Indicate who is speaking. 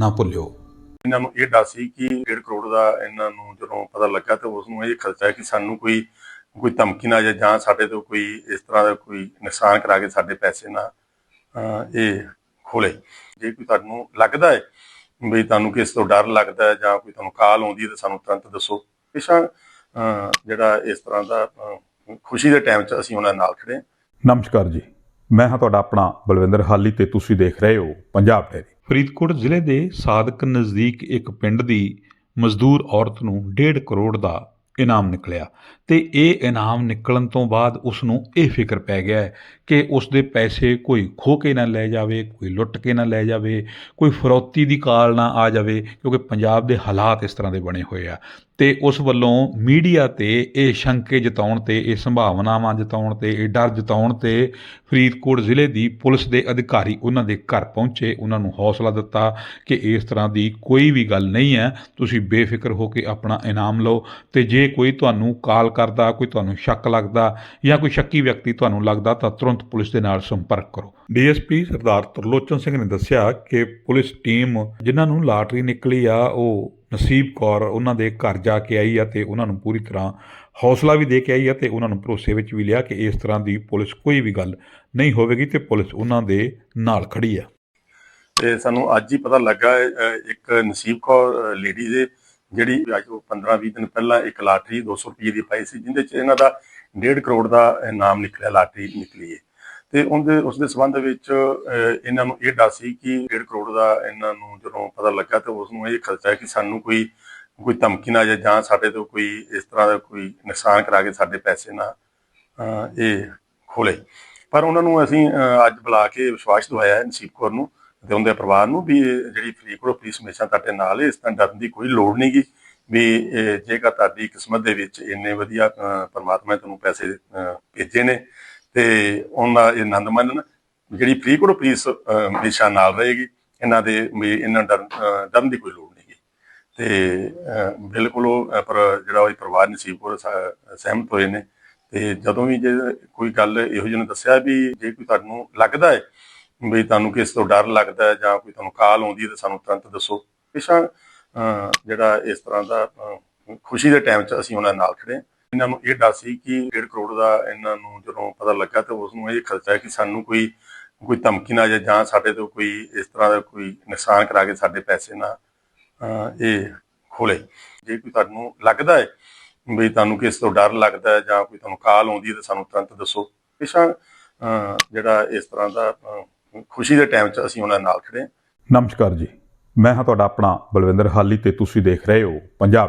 Speaker 1: ਨਾ ਭੁੱਲਿਓ।
Speaker 2: ਇਹਨਾਂ ਨੂੰ ਇਹ ਡਰ ਸੀ ਕਿ 1.5 ਕਰੋੜ ਦਾ ਇਹਨਾਂ ਨੂੰ ਜਦੋਂ ਪਤਾ ਲੱਗਾ ਤੇ ਉਸ ਨੂੰ ਇਹ ਖਲਚਾ ਹੈ ਕਿ ਸਾਨੂੰ ਕੋਈ ਕੋਈ ਧਮਕੀ ਨਾ ਜਾਂ ਜਾਂ ਸਾਡੇ ਤੋਂ ਕੋਈ ਇਸ ਤਰ੍ਹਾਂ ਦਾ ਕੋਈ ਨੁਕਸਾਨ ਕਰਾ ਕੇ ਸਾਡੇ ਪੈਸੇ ਨਾ ਇਹ ਖੋਲੇ ਜੇ ਕੋਈ ਤੁਹਾਨੂੰ ਲੱਗਦਾ ਹੈ ਵੀ ਤੁਹਾਨੂੰ ਕਿਸ ਤੋਂ ਡਰ ਲੱਗਦਾ ਹੈ ਜਾਂ ਕੋਈ ਤੁਹਾਨੂੰ ਕਾਲ ਆਉਂਦੀ ਹੈ ਤਾਂ ਸਾਨੂੰ ਤੁਰੰਤ ਦੱਸੋ। ਪਿਛਾ ਜਿਹੜਾ ਇਸ ਤਰ੍ਹਾਂ ਦਾ ਖੁਸ਼ੀ ਦੇ ਟਾਈਮ 'ਚ ਅਸੀਂ ਉਹਨਾਂ ਨਾਲ ਖੜੇ ਹਾਂ।
Speaker 1: ਨਮਸਕਾਰ ਜੀ। ਮੈਂ ਹਾਂ ਤੁਹਾਡਾ ਆਪਣਾ ਬਲਵਿੰਦਰ ਹਾਲੀ ਤੇ ਤੁਸੀਂ ਦੇਖ ਰਹੇ ਹੋ ਪੰਜਾਬ ਡੇਰੀ ਫਰੀਦਕੋਟ ਜ਼ਿਲ੍ਹੇ ਦੇ ਸਾਦਕ ਨਜ਼ਦੀਕ ਇੱਕ ਪਿੰਡ ਦੀ ਮਜ਼ਦੂਰ ਔਰਤ ਨੂੰ 1.5 ਕਰੋੜ ਦਾ ਇਨਾਮ ਨਿਕਲਿਆ ਤੇ ਇਹ ਇਨਾਮ ਨਿਕਲਣ ਤੋਂ ਬਾਅਦ ਉਸ ਨੂੰ ਇਹ ਫਿਕਰ ਪੈ ਗਿਆ ਹੈ ਕਿ ਉਸ ਦੇ ਪੈਸੇ ਕੋਈ ਖੋ ਕੇ ਨਾ ਲੈ ਜਾਵੇ, ਕੋਈ ਲੁੱਟ ਕੇ ਨਾ ਲੈ ਜਾਵੇ, ਕੋਈ ਫਰੌਤੀ ਦੀ ਕਾਲ ਨਾ ਆ ਜਾਵੇ, ਕਿਉਂਕਿ ਪੰਜਾਬ ਦੇ ਹਾਲਾਤ ਇਸ ਤਰ੍ਹਾਂ ਦੇ ਬਣੇ ਹੋਏ ਆ। ਤੇ ਉਸ ਵੱਲੋਂ ਮੀਡੀਆ ਤੇ ਇਹ ਸ਼ੰਕੇ ਜਤਾਉਣ ਤੇ, ਇਹ ਸੰਭਾਵਨਾਵਾਂ ਜਤਾਉਣ ਤੇ, ਇਹ ਡਰ ਜਤਾਉਣ ਤੇ ਫਰੀਦਕੋਟ ਜ਼ਿਲ੍ਹੇ ਦੀ ਪੁਲਿਸ ਦੇ ਅਧਿਕਾਰੀ ਉਹਨਾਂ ਦੇ ਘਰ ਪਹੁੰਚੇ, ਉਹਨਾਂ ਨੂੰ ਹੌਸਲਾ ਦਿੱਤਾ ਕਿ ਇਸ ਤਰ੍ਹਾਂ ਦੀ ਕੋਈ ਵੀ ਗੱਲ ਨਹੀਂ ਹੈ। ਤੁਸੀਂ ਬੇਫਿਕਰ ਹੋ ਕੇ ਆਪਣਾ ਇਨਾਮ ਲਓ ਤੇ ਜੇ ਕੋਈ ਤੁਹਾਨੂੰ ਕਾਲ ਕਰਦਾ, ਕੋਈ ਤੁਹਾਨੂੰ ਸ਼ੱਕ ਲੱਗਦਾ ਜਾਂ ਕੋਈ ਸ਼ੱਕੀ ਵਿਅਕਤੀ ਤੁਹਾਨੂੰ ਲੱਗਦਾ ਤਾਂ ਤੁਰੰਤ ਪੁਲਿਸ ਦੇ ਨਾਲ ਸੰਪਰਕ ਕਰੋ। ਡੀਐਸਪੀ ਸਰਦਾਰ ਤਰਲੋਚਨ ਸਿੰਘ ਨੇ ਦੱਸਿਆ ਕਿ ਪੁਲਿਸ ਟੀਮ ਜਿਨ੍ਹਾਂ ਨੂੰ ਲਾਟਰੀ ਨਿਕਲੀ ਆ, ਉਹ ਨਸੀਬ ਕੌਰ ਉਹਨਾਂ ਦੇ ਘਰ ਜਾ ਕੇ ਆਈ ਆ ਤੇ ਉਹਨਾਂ ਨੂੰ ਪੂਰੀ ਤਰ੍ਹਾਂ ਹੌਸਲਾ ਵੀ ਦੇ ਕੇ ਆਈ ਆ ਤੇ ਉਹਨਾਂ ਨੂੰ ਭਰੋਸੇ ਵਿੱਚ ਵੀ ਲਿਆ ਕਿ ਇਸ ਤਰ੍ਹਾਂ ਦੀ ਪੁਲਿਸ ਕੋਈ ਵੀ ਗੱਲ ਨਹੀਂ ਹੋਵੇਗੀ ਤੇ ਪੁਲਿਸ ਉਹਨਾਂ ਦੇ ਨਾਲ ਖੜੀ ਆ।
Speaker 2: ਤੇ ਸਾਨੂੰ ਅੱਜ ਹੀ ਪਤਾ ਲੱਗਾ ਇੱਕ ਨਸੀਬ ਕੌਰ ਲੇਡੀ ਦੇ ਜਿਹੜੀ ਅੱਜ ਤੋਂ 15-20 ਦਿਨ ਪਹਿਲਾਂ ਇੱਕ ਲਾਟਰੀ 200 ਰੁਪਏ ਦੀ ਪਾਈ ਸੀ, ਜਿੰਦੇ ਚ ਇਹਨਾਂ ਦਾ 1.5 ਕਰੋੜ ਦਾ ਇਨਾਮ ਨਿਕਲਿਆ, ਲਾਟਰੀ ਨਿਕਲੀ ਹੈ ਤੇ ਉਹਦੇ ਉਸ ਦੇ ਸੰਬੰਧ ਵਿੱਚ ਇਹਨਾਂ ਨੂੰ ਇਹ ਡਰ ਸੀ ਕਿ 1.5 ਕਰੋੜ ਦਾ ਇਹਨਾਂ ਨੂੰ ਜਦੋਂ ਪਤਾ ਲੱਗਾ ਤੇ ਉਸ ਨੂੰ ਇਹ ਖਲਚਾ ਕਿ ਸਾਨੂੰ ਕੋਈ ਕੋਈ ਧਮਕੀ ਨਾ ਜਾਂ ਸਾਡੇ ਤੋਂ ਕੋਈ ਇਸ ਤਰ੍ਹਾਂ ਦਾ ਕੋਈ ਨੁਕਸਾਨ ਕਰਾ ਕੇ ਸਾਡੇ ਪੈਸੇ ਨਾ ਇਹ ਖੋਲੇ ਪਰ ਉਹਨਾਂ ਨੂੰ ਅਸੀਂ ਅੱਜ ਬੁਲਾ ਕੇ ਵਿਸ਼ਵਾਸ ਦਵਾਇਆ ਹੈ ਨਸੀਬ ਕੌਰ ਨੂੰ ਤੇ ਉਹਦੇ ਪਰਿਵਾਰ ਨੂੰ ਵੀ ਇਹ ਜਿਹੜੀ ਫਰੀਦਕੋਟ ਪੁਲਿਸ ਹਮੇਸ਼ਾ ਤੁਹਾਡੇ ਨਾਲ ਹੈ, ਇਸ ਤਰ੍ਹਾਂ ਡਰਨ ਦੀ ਕੋਈ ਲੋੜ ਨਹੀਂਗੀ ਵੀ, ਇਹ ਜੇਕਰ ਤੁਹਾਡੀ ਕਿਸਮਤ ਦੇ ਵਿੱਚ ਇੰਨੇ ਵਧੀਆ ਪਰਮਾਤਮਾ ਨੇ ਤੁਹਾਨੂੰ ਪੈਸੇ ਭੇਜੇ ਨੇ ਤੇ ਉਹਨਾਂ ਇਹ ਆਨੰਦ ਮੰਨਣ ਜਿਹੜੀ ਫਰੀਦਕੋਟ ਪੁਲਿਸ ਅਹ, ਹਮੇਸ਼ਾ ਨਾਲ ਰਹੇਗੀ ਇਹਨਾਂ ਦੇ ਵੀ ਇਹਨਾਂ ਡਰਨ ਡਰਨ ਦੀ ਕੋਈ ਲੋੜ ਨਹੀਂਗੀ ਤੇ ਅਹ, ਬਿਲਕੁਲ ਉਹ ਪਰ ਜਿਹੜਾ ਉਹ ਪਰਿਵਾਰ ਨਸੀਬਪੁਰ ਸ- ਸਹਿਮਤ ਹੋਏ ਨੇ। ਤੇ ਜਦੋਂ ਵੀ ਜੇ ਕੋਈ ਗੱਲ ਇਹੋ ਜਿਹੀ ਨੂੰ ਦੱਸਿਆ ਵੀ ਜੇ ਕੋਈ ਤੁਹਾਨੂੰ ਲੱਗਦਾ ਹੈ ਵੀ ਤੁਹਾਨੂੰ ਕਿਸ ਤੋਂ ਡਰ ਲੱਗਦਾ ਹੈ ਜਾਂ ਕੋਈ ਤੁਹਾਨੂੰ ਕਾਲ ਆਉਂਦੀ ਹੈ ਤਾਂ ਸਾਨੂੰ ਤੁਰੰਤ ਦੱਸੋ। ਪਿਛਾ ਜਿਹੜਾ ਇਸ ਤਰ੍ਹਾਂ ਦਾ ਖੁਸ਼ੀ ਦੇ ਟਾਈਮ 'ਚ ਅਸੀਂ ਉਹਨਾਂ ਨਾਲ ਖੜੇ ਹਾਂ। ਇਹਨਾਂ ਨੂੰ ਇਹ ਡਰ ਸੀ ਕਿ 1.5 ਕਰੋੜ ਦਾ ਇਹਨਾਂ ਨੂੰ ਜਦੋਂ ਪਤਾ ਲੱਗਾ ਤਾਂ ਉਸ ਨੂੰ ਇਹ ਖਲਚਾ ਹੈ ਕਿ ਸਾਨੂੰ ਕੋਈ ਕੋਈ ਧਮਕੀ ਨਾ ਜਾਂ ਸਾਡੇ ਤੋਂ ਕੋਈ ਇਸ ਤਰ੍ਹਾਂ ਦਾ ਕੋਈ ਨੁਕਸਾਨ ਕਰਾ ਕੇ ਸਾਡੇ ਪੈਸੇ ਨਾ ਇਹ ਖੋਲੇ ਜੇ ਕੋਈ ਤੁਹਾਨੂੰ ਲੱਗਦਾ ਹੈ ਵੀ ਤੁਹਾਨੂੰ ਕਿਸ ਤੋਂ ਡਰ ਲੱਗਦਾ ਹੈ ਜਾਂ ਕੋਈ ਤੁਹਾਨੂੰ ਕਾਲ ਆਉਂਦੀ ਹੈ ਤਾਂ ਸਾਨੂੰ ਤੁਰੰਤ ਦੱਸੋ। ਪਿਛਾ ਜਿਹੜਾ ਇਸ ਤਰ੍ਹਾਂ ਦਾ ਖੁਸ਼ੀ ਦੇ ਟਾਈਮ 'ਚ ਅਸੀਂ ਉਹਨਾਂ ਨਾਲ ਖੜੇ ਹਾਂ।
Speaker 1: ਨਮਸਕਾਰ ਜੀ। ਮੈਂ ਹਾਂ ਤੁਹਾਡਾ ਆਪਣਾ ਬਲਵਿੰਦਰ ਹਾਲੀ ਤੇ ਤੁਸੀਂ ਦੇਖ ਰਹੇ ਹੋ ਪੰਜਾਬ